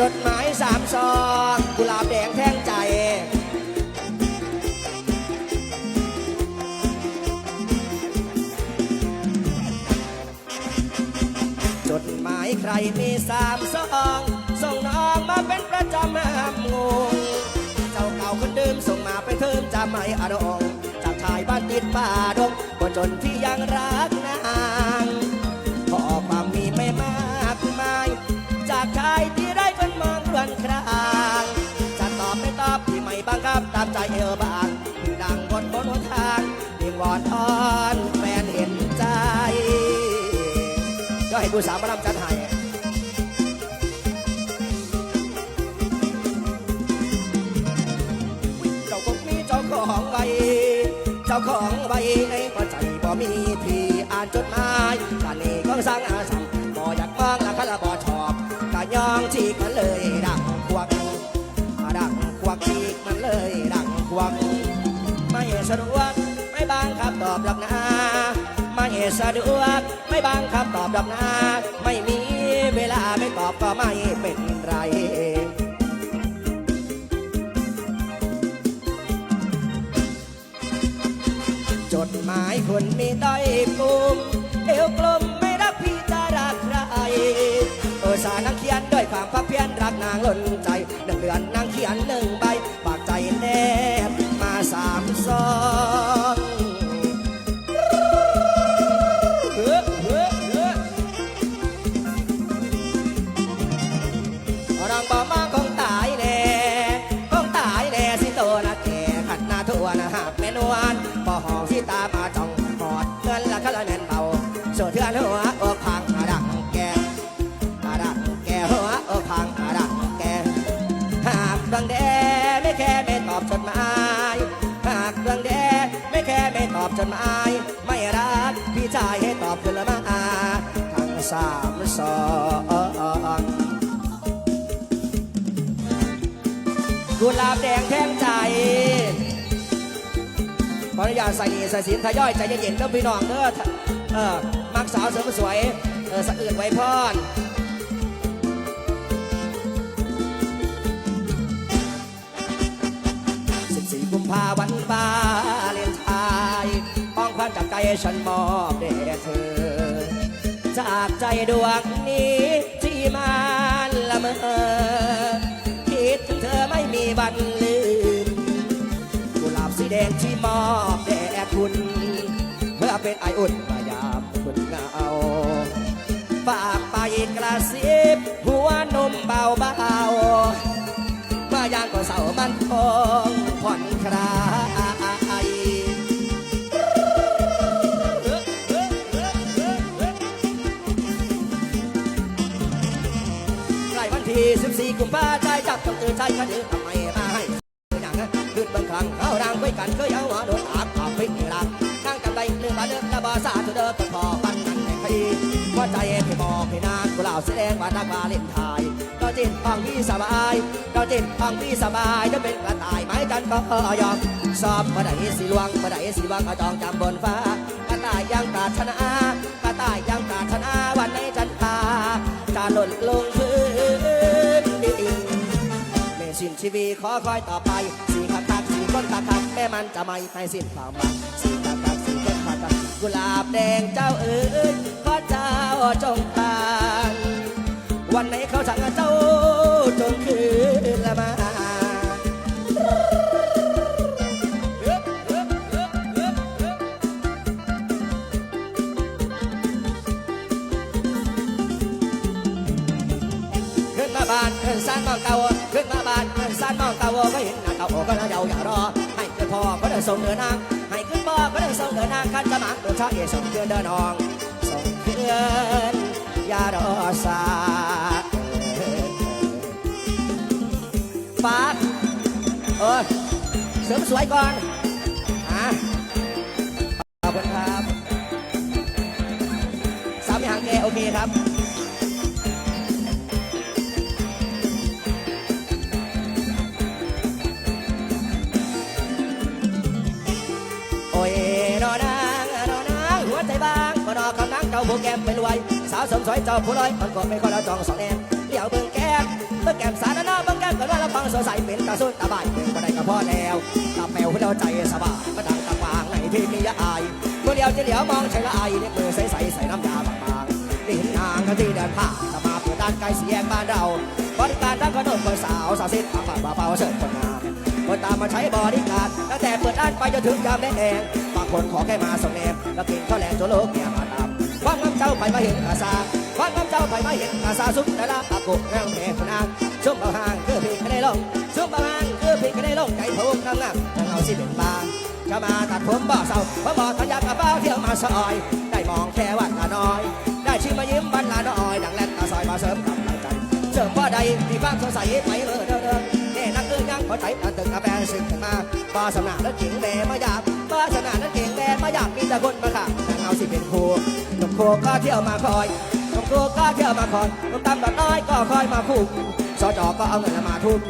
จดหมายสามซองกุหลาบแดงแท่งใจ จดหมายใครมีสามซอง ส่งน้องมาเป็นประจำห้ามงงเจ้าเก่าคนเดิมส่งมาเป็นเทิมจำไม่อดองจากชายบ้านติดป่าดงคนจนที่ยังรักนาง บับตามใจเอวบางที่ดังบนบนหนทางเพียงวอนทอนแฟนเห็นใจก็ให้ผู้สาวมาลำจัดให้เจ้าคงมีเจ้าของไว้เจ้าของไว้ในหัวใจบ่มีที่อ่านจดหมายการนี้ก็สร้างอาสังบ่อยากมองและคันละบ่ชอบกะยองฉีกันเลยดัง ควักดังควักฉีกมันเลยดังควักไม่สะดวกไม่บางคำตอบดอกนาไม่สะดวกไม่บางคำตอบดอกนาไม่มีเวลาไม่ตอบก็ไม่เป็นไรจดหมายคนมีด้อยปุ่มเอวกลมไม่รักพี่จะรักใครเออสานัง นด้วยความพักเพียรรักนางล้นใจหนึ่งเดือนนางเขียนหนึ่งใบปากใจแนบมาสามซองเฮ้อเฮ้อเฮ้อรังบ่มาคงตายแน่คงตายแน่สิโตนะแก่ขัดหน้าทัวนะหักแม่นวลบ่ห้องสิตามาจ้อง ไม่แค่ไม่ตอบจดหมาย ไม่รักพี่ชายให้ตอบคืนละมาทั้งสามสองกุหลาบแดงแท่งใจขออนุญาตใส่ใส่สินทยอยใจเย็นๆเด้อพี่น้องเด้อเออมักสาวเสริมสวยเออสะอื่นไว้พรสิบสี่กุมภาวันวาเลนไทน์ป้องความ จากใจฉันมอบแด่เธอ จากใจดวงนี้ที่มันละเมอคิดถึงเธอไม่มีวันลืมกุหลาบสีแดงที่มอบแด่คุณ เพื่อเป็นไออุ่นมายามคุณเงาฝากไปกระซิบหัวนมเบาเบาๆมายางก็เศร้ามันคงผ่อนคลาย ใกล้วันที่กุมภาใจจับต้องตื่นใจคดีทำไมมาให้อย่างนั้นขึ้นบางครั้งเขาดังไว้กันเคยเอาหัวโดนอาบอาบพิษรักนั่งกันไปเรื่องมาเรื่องระบาสาธุเดิมก็พอปันกันในคดีว่าใจที่บอกให้นานกุหลาบแสดงว่านักวาเล่นไทยเราจิตฟังพี่สบายเราจิตฟังพี่สบายจะเป็นกระต่ายไม้จันก็ยอมสอบมาได้สีลวงมาได้สีลวงกระจองจำบนฟ้ากระต่ายยังปรารถนากระต่ายยังปรารถนาวันในจันทาจะหล่นลง ชีวีขอคอยต่อไปสีคักคักสีก้นคักคักแม่มันจะไม่ให้สิ้นความหวังสีคักคักสีก้นคักคักกุหลาบแดงเจ้าเอ๋ยขอเจ้าจงตางวันไหนเขาสั่งเจ้าจงคืนละมาขึ้นมาบ้านขึ้นสร้างมองเก่า ก่าก็น่าเยาอย่ารอ ให้ขึ้นพ่อก็เดินส่งเดินนาง ให้ขึ้นพ่อก็เดินส่งเดินนางขันจะมังตัวชาเอส่งเดินเดินนอง ส่งเพื่อนอย่ารอสาฟาดเออเสริมสวยก่อนอะขอบคุณครับสามอย่างแกโอเคครับ แก้มเป็นรวยสาวสมสวยเจ้าผู้ลอยมันก็ไม่ค่อยเราจองสองแนมเดี๋ยวเบิ่งแก้มเบิ่งแก้มสดใสเป็นตาสุดตาบ่ายเป็นก็ได้ก็พอแล้วตาแปวเราใจสบายมาดังตาฟางในที่มียาอายเมื่อเดียวจะเหลียวมองใช้ละอายเนี่ยมือใสใสใส่น้ำยาบางๆนี่เห็นนางกันที่เดินผ่านจะมาเปิดด้านไกลเสียงบ้านเราบริการทั้งขนมคนสาวสาวสิทธิ์ปากปากเบาเสิร์ฟคนงามคนตามมาใช้บริการตั้งแต่เปิดร้านไปจนถึงยามได้แองบางคนขอแค่มาส่งแนมแล้วกินข้าวแลงจนโลกเมียมาตา ฟังน้ำเจ้าไปมาเห็นอาซาฟังน้ำเจ้าไปมาเห็นอาซาสุดแต่ละตะกุกแนวแม่คนางชุ่มเบาหางคือพี่ก็ได้ลงชุ่มเบาหางคือพี่ก็ได้ลงใจทุกข์นั่งนั่งนั่งเอาสิเป็นบางจะมาตัดผมบ่เศร้าเพราะบ่ทันยากกระเป๋าเที่ยวมาซอย ได้มองแค่วันละน้อย ได้ชิมมายิ้มบันละน้อยดังแลนตาซอยมาเสริมกำลังใจเสริมว่าใดมีความสดใสไปเออเด้อเด้อแน่นักเอ้ยยังขอใจตันตึกกาแฟสึกมาปาสนาแล้วเก่งแม่มาอยากปาสนาแล้วเก่งแม่มาอยากมีแต่คนมาค่ะนางเอาสิเป็นครูห นุ่มโคก็เที่ยวมาคอยหนุ่มโคก็เที่ยวมาคอยหนุ่มตำดอกน้อยก็คอยมาคู่สจอก็เอาเงินมาทุบ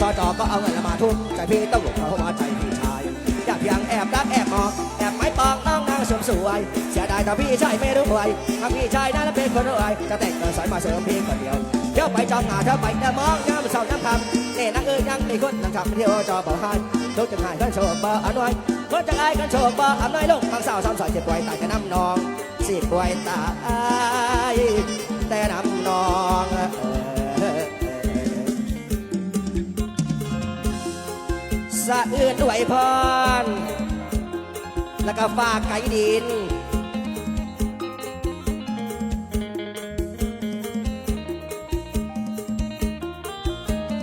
สจอก็เอาเงินมาทุบใจพี่ต้องหลบเขามาใจพี่ชายอยากเพียงแอบรักแอบมองแอบไม่ปองน้องนางสมสวยเสียดายแต่พี่ชายไม่รู้หวยถ้าพี่ชายนั้นเป็นคนรวยจะแต่งเกินสายมาเสริมพี่คนเดียวเที่ยวไปจองหาเที่ยวไปแต่มองย้ำเสาย้ำคำนี่นักเอ้ยยังมีคนนั่งขับเที่ยวจอบ่ให้ทุกจังหายกันโชว์บ่อัน้อยคนจังไอ้กันโชว์บ่อัน้อยลงบางสาวซ้ำสอยเจ็บป่วยตายแต่น้ำนอง สิป่วยตายแต่นำนองเออสะอื้นด้วยพรแล้วก็ฝากไก่ดิน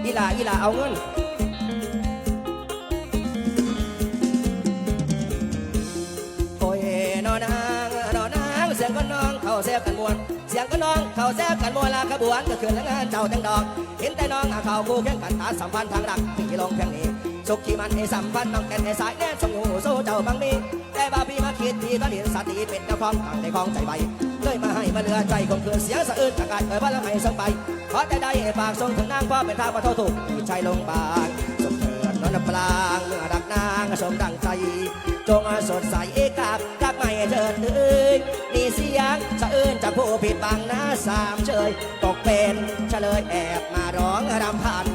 อีหลาอีหลาเอาเงิน แซวกันมวนเสียงก็น้องเขาแซวกันมวนลาขบวนก็คือแล้วงานเจ้าแต่งดอกเห็นแต่น้องหาเขาคู่แข่งขันตาสัมพันธ์ทางรักที่ลงแข่งนี้สุขที่มันให้สัมพันธ์น้องแก่นให้สายแน่สงหูสู้เจ้าบางมีแต่บาพี่มาคิดที่ตอนเห็นสติเป็นเจ้าของตั้งในของใจใบเลยมาให้มาเลือใจคงคืนเสียงสะอื้นอากาศเอ่ยว่าแล้วให้ส่งไปขอแต่ได้ให้ฝากส่งถึงนางพ่อเป็นทางมาเท่าถูกที่ใจลงบางส่งเถิดนอนปลางเมื่อรักนางสมดังใจ จงสดใสเอกาบรักไม่เถิดเอ้ยนี่เสี ยงสะอื้นจากผู้ผิดบังนะสามเชยตกเป็นเฉลยแอบมาร้องรำพัน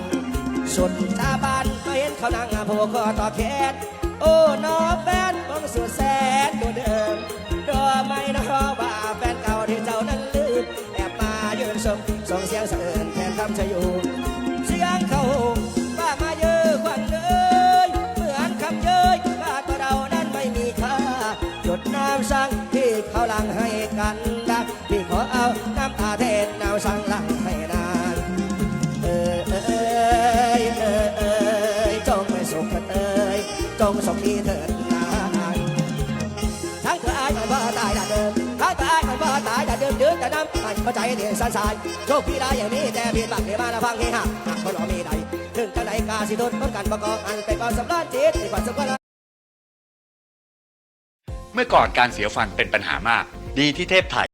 สุดตาบานก็เห็นเขานั่งผูกคอต่อแขนโอ้น้องแฟนของสุดแสนตัวเดิมรอไม่นะรอว่าแฟนเก่าที่เจ้านั้นลืมแอบมายืนชมส่งเสียงสะเอินแทนคำชะยู ให้กันดักพี่ขอเอาน้ำตาเทนน้ำสั่งลังให้นานเออเอยเออเอยจงไปสุขเอยจงสุขที่เถิดนานทั้งเธออายมันบ่ตายด่าเดิมทั้งเธออายมันบ่ตายด่าเดิมยืนแต่น้ำมันเข้าใจเดียสันสายโชคพี่ได้อย่างนี้แต่เพียงบักเดี๋ยวมาละฟังให้หักหักคนรอมีใดถึงจะไหนกาสิทุนต้นกันประกอบอันเป็นความสำราญจิตในความสำคัญเมื่อก่อนการเสียฟันเป็นปัญหามาก ดีที่เทพไทย